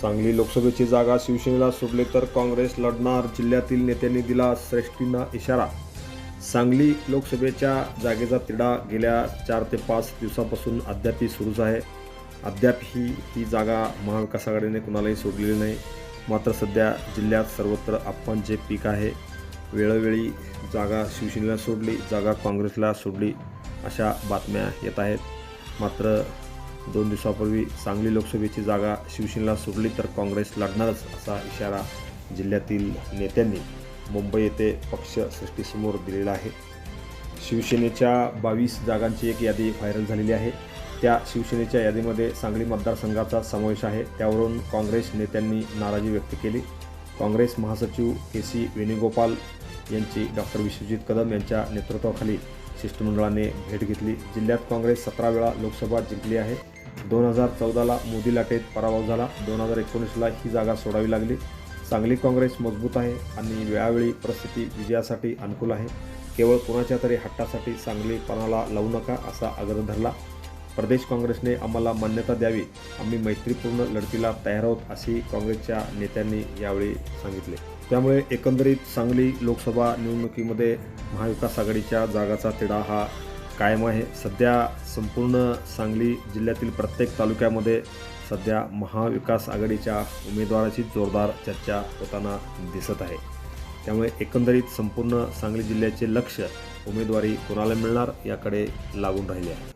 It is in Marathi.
सांगली लोकसभेची जागा शिवसेनेला सोडली तर काँग्रेस लढणार जिल्ह्यातील नेत्यांनी दिला श्रेष्ठींना इशारा. सांगली लोकसभेच्या जागेचा तिढा गेल्या चार ते पाच दिवसापासून अद्यापही सुरूच आहे. अद्यापही ही जागा महाविकास आघाडीने कुणालाही सोडलेली नाही. मात्र सध्या जिल्ह्यात सर्वत्र आपण जे पीक आहे. वेळोवेळी जागा शिवसेनेला सोडली जागा काँग्रेसला सोडली अशा बातम्या येत आहेत. मात्र दोन दिवसापूर्वी सांगली लोकसभेची जागा शिवसेनेला सोडली तर काँग्रेस लढणारच असा इशारा जिल्ह्यातील नेत्यांनी मुंबई येथे पक्षसृष्टीसमोर दिलेला आहे. शिवसेनेच्या बावीस जागांची एक यादी व्हायरल झालेली आहे. त्या शिवसेनेच्या यादीमध्ये सांगली मतदारसंघाचा समावेश आहे. त्यावरून काँग्रेस नेत्यांनी नाराजी व्यक्त केली. काँग्रेस महासचिव के सी वेणुगोपाल यांची डॉक्टर विश्वजित कदम यांच्या नेतृत्वाखाली शिष्टमंडळाने भेट घेतली. जिल्ह्यात काँग्रेस सतरा वेळा लोकसभा जिंकली आहे. दोन हजार चौदाला मोदी लाटेत पराभव झाला. दोन हजार एकोणीसला ही जागा सोडावी लागली. सांगली काँग्रेस मजबूत आहे आणि वेळावेळी परिस्थिती विजयासाठी अनुकूल आहे. केवळ कोणाच्या तरी हट्टासाठी सांगली पणाला लावू नका असा आग्रह धरला. प्रदेश काँग्रेसने आम्हाला मान्यता द्यावी. आम्ही मैत्रीपूर्ण लढतीला तयार आहोत अशी काँग्रेसच्या नेत्यांनी यावेळी सांगितले. त्यामुळे एकंदरीत सांगली लोकसभा निवडणुकीमध्ये महाविकास आघाडीच्या जागाचा तिढा हा कायम आहे. सध्या संपूर्ण सांगली जिल्ह्यातील प्रत्येक तालुक्यामध्ये सध्या महाविकास आघाडीच्या उमेदवाराची जोरदार चर्चा होताना दिसत आहे. त्यामुळे एकंदरीत संपूर्ण सांगली जिल्ह्याचे लक्ष उमेदवारी कोणाला मिळणार याकडे लागून राहिले आहे.